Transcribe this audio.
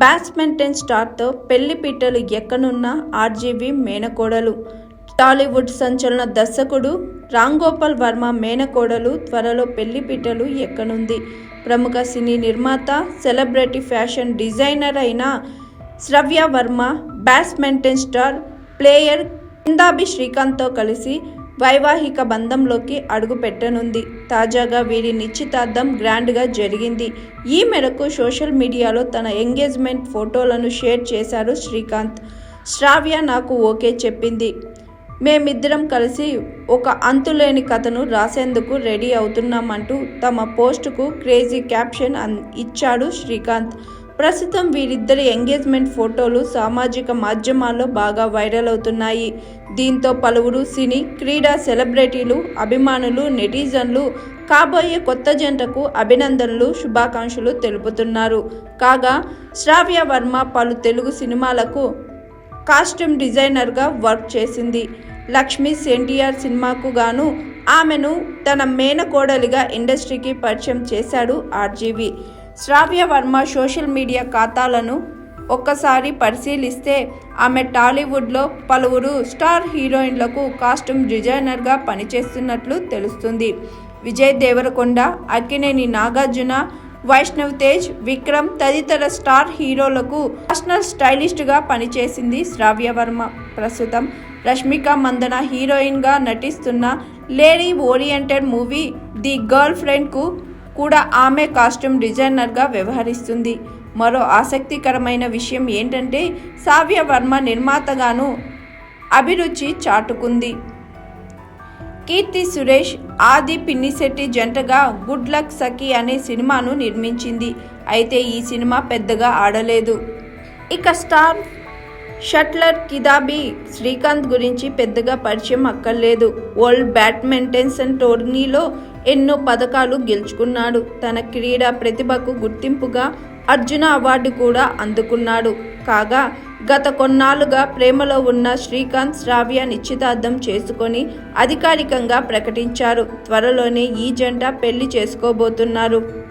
బ్యాట్స్మెంటన్ స్టార్తో పెళ్ళి పీటలు ఎక్కనున్న ఆర్జీవి మేనకోడలు. టాలీవుడ్ సంచలన దర్శకుడు రాంగోపాల్ వర్మ మేనకోడలు త్వరలో పెళ్ళి పీటలు ఎక్కనుంది. ప్రముఖ సినీ నిర్మాత సెలబ్రిటీ ఫ్యాషన్ డిజైనర్ అయిన Sravya Varma badminton star player Kidambi శ్రీకాంత్తో కలిసి వైవాహిక బంధంలోకి అడుగుపెట్టనుంది. తాజాగా వీరి నిశ్చితార్థం గ్రాండ్గా జరిగింది. ఈ మేరకు సోషల్ మీడియాలో తన ఎంగేజ్మెంట్ ఫోటోలను షేర్ చేశారు శ్రీకాంత్. శ్రావ్య నాకు ఓకే చెప్పింది. మేమిద్దరం కలిసి ఒక అంతులేని కథను రాసేందుకు రెడీ అవుతున్నామంటూ తమ పోస్టుకు క్రేజీ క్యాప్షన్ అన్- ఇచ్చాడు శ్రీకాంత్. ప్రస్తుతం వీరిద్దరి ఎంగేజ్మెంట్ ఫోటోలు సామాజిక మాధ్యమాల్లో బాగా వైరల్ అవుతున్నాయి. దీంతో పలువురు సినీ క్రీడా సెలబ్రిటీలు అభిమానులు నెటిజన్లు కాబోయే కొత్త జంటకు అభినందనలు శుభాకాంక్షలు తెలుపుతున్నారు. కాగా శ్రావ్య వర్మ పలు తెలుగు సినిమాలకు కాస్ట్యూమ్ డిజైనర్గా వర్క్ చేసింది. లక్ష్మి ఎన్టీఆర్ సినిమాకు గాను ఆమెను తన మేనకోడలిగా ఇండస్ట్రీకి పరిచయం చేశాడు RGV. Sravya Varma social media ఖాతాలను ఒక్కసారి పరిశీలిస్తే ఆమె టాలీవుడ్లో పలువురు స్టార్ హీరోయిన్లకు కాస్ట్యూమ్ డిజైనర్గా పనిచేస్తున్నట్లు తెలుస్తుంది. విజయ్ దేవరకొండ అక్కినేని నాగార్జున వైష్ణవ్ తేజ్ విక్రమ్ తదితర స్టార్ హీరోలకు పర్సనల్ స్టైలిస్ట్గా పనిచేసింది శ్రావ్య వర్మ. ప్రస్తుతం రష్మిక మందన హీరోయిన్గా నటిస్తున్న lady oriented movie the girl ఫ్రెండ్కు కూడా ఆమె కాస్ట్యూమ్ డిజైనర్గా వ్యవహరిస్తుంది. మరో ఆసక్తికరమైన విషయం ఏంటంటే సావ్య వర్మ నిర్మాతగాను అభిరుచి చాటుకుంది. కీర్తి సురేష్ ఆది పిన్నిశెట్టి జంటగా గుడ్ లక్ సఖీ అనే సినిమాను నిర్మించింది. అయితే ఈ సినిమా పెద్దగా ఆడలేదు. ఇక స్టార్ షట్లర్ కిదాబి శ్రీకాంత్ గురించి పెద్దగా పరిచయం అక్కర్లేదు. వరల్డ్ బ్యాడ్మింటన్ టోర్నీలో ఎన్నో పథకాలు గెలుచుకున్నాడు. తన క్రీడా ప్రతిభకు గుర్తింపుగా అర్జున అవార్డు కూడా అందుకున్నాడు. కాగా గత కొన్నాళ్ళుగా ప్రేమలో ఉన్న శ్రీకాంత్ శ్రావ్య నిశ్చితార్థం చేసుకొని అధికారికంగా ప్రకటించారు. త్వరలోనే ఈ జంట పెళ్ళి చేసుకోబోతున్నారు.